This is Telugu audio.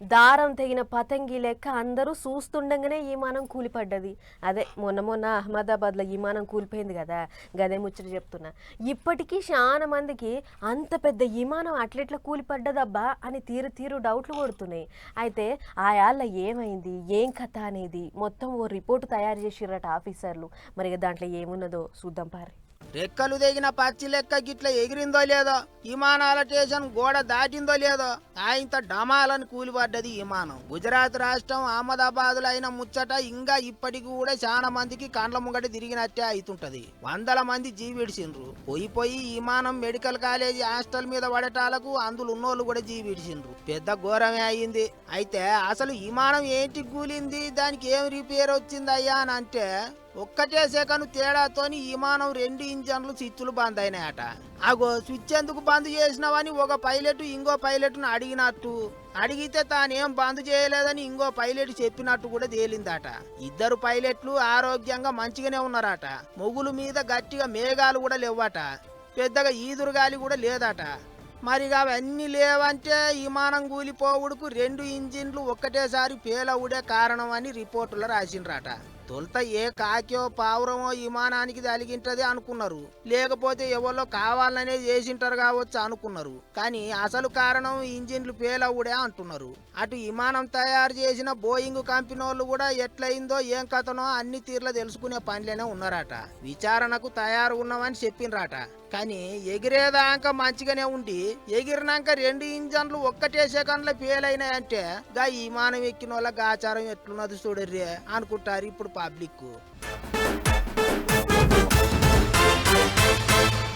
దారం తెగిన పతంగి లెక్క అందరూ చూస్తుండగానే విమానం కూలిపడ్డది. అదే మొన్న మొన్న అహ్మదాబాద్లో విమానం కూలిపోయింది కదా గదే ముచ్చట చెప్తున్నా. ఇప్పటికీ చాలా మందికి అంత పెద్ద విమానం అట్లెట్లా కూలిపడ్డదబ్బా అని తీరు తీరు డౌట్లు కొడుతున్నాయి. అయితే ఆయాళ్ళ ఏమైంది ఏం కథ అనేది మొత్తం ఓ రిపోర్ట్ తయారు చేసిరట ఆఫీసర్లు. మరి దాంట్లో ఏమున్నదో చూద్దాం పారి. రెక్కలు తెగిన పచ్చి లెక్క గిట్ల ఎగిరిందో లేదో విమానాల స్టేషన్ గోడ దాటిందో లేదో ఆయంత డమాలని కూలిపడ్డది విమానం. గుజరాత్ రాష్ట్రం అహ్మదాబాద్ అయిన ముచ్చట ఇంకా ఇప్పటికి కూడా చాలా మందికి కండ్ల ముంగట తిరిగినట్టే అవుతుంటది వందల మంది జీవిడిసిండ్రు పోయి పోయి విమానం మెడికల్ కాలేజీ హాస్టల్ మీద పడటాలకు అందులో ఉన్నోళ్ళు కూడా జీవిడిసిండ్రు పెద్ద ఘోరమే అయింది. అయితే అసలు విమానం ఏంటి కూలింది? దానికి ఏం రిపేర్ వచ్చిందయ్యా అని అంటే ఒక్కటే సెకను తేడాతోని విమానం రెండు ఇంజన్లు స్విచ్లు బంద్ అయినాయట. అగో స్విచ్ ఎందుకు బంద్ చేసినావని ఒక పైలట్ ఇంకో పైలట్ను అడిగినట్టు. అడిగితే తానేం బంద్ చేయలేదని ఇంకో పైలట్ చెప్పినట్టు కూడా తేలిందట. ఇద్దరు పైలట్లు ఆరోగ్యంగా మంచిగానే ఉన్నారట. మొగులు మీద గట్టిగా మేఘాలు కూడా లేవట. పెద్దగా ఈదురుగాలి కూడా లేదట. మరి ఇక అవన్నీ లేవంటే విమానం కూలిపోవుడుకు రెండు ఇంజిన్లు ఒక్కటేసారి పేలవుడే కారణం అని రిపోర్టులో రాసిండ్రట. తొలుత ఏ కాకో పావురమో విమానానికి తలిగింటది అనుకున్నారు. లేకపోతే ఎవరో కావాలనే చేసింటారు కావచ్చు అనుకున్నారు. కానీ అసలు కారణం ఇంజిన్లు పేలవుడే అంటున్నారు. అటు విమానం తయారు చేసిన బోయింగ్ కంపెనీ వాళ్ళు కూడా ఎట్లయిందో ఏం కథనో అన్ని తీర్ల తెలుసుకునే పనిలోనే ఉన్నారట. విచారణకు తయారు ఉన్నామని చెప్పిండ్రట. కానీ ఎగిరేదాకా మంచిగానే ఉండి ఎగిరినాక రెండు ఇంజన్లు ఒక్కటే సెకండ్ల పేలైనాయంటే గా విమానం ఎక్కిన వాళ్ళ ఆచారం ఎట్లున్నది చూడర్రే అనుకుంటారు ఇప్పుడు పబ్లిక్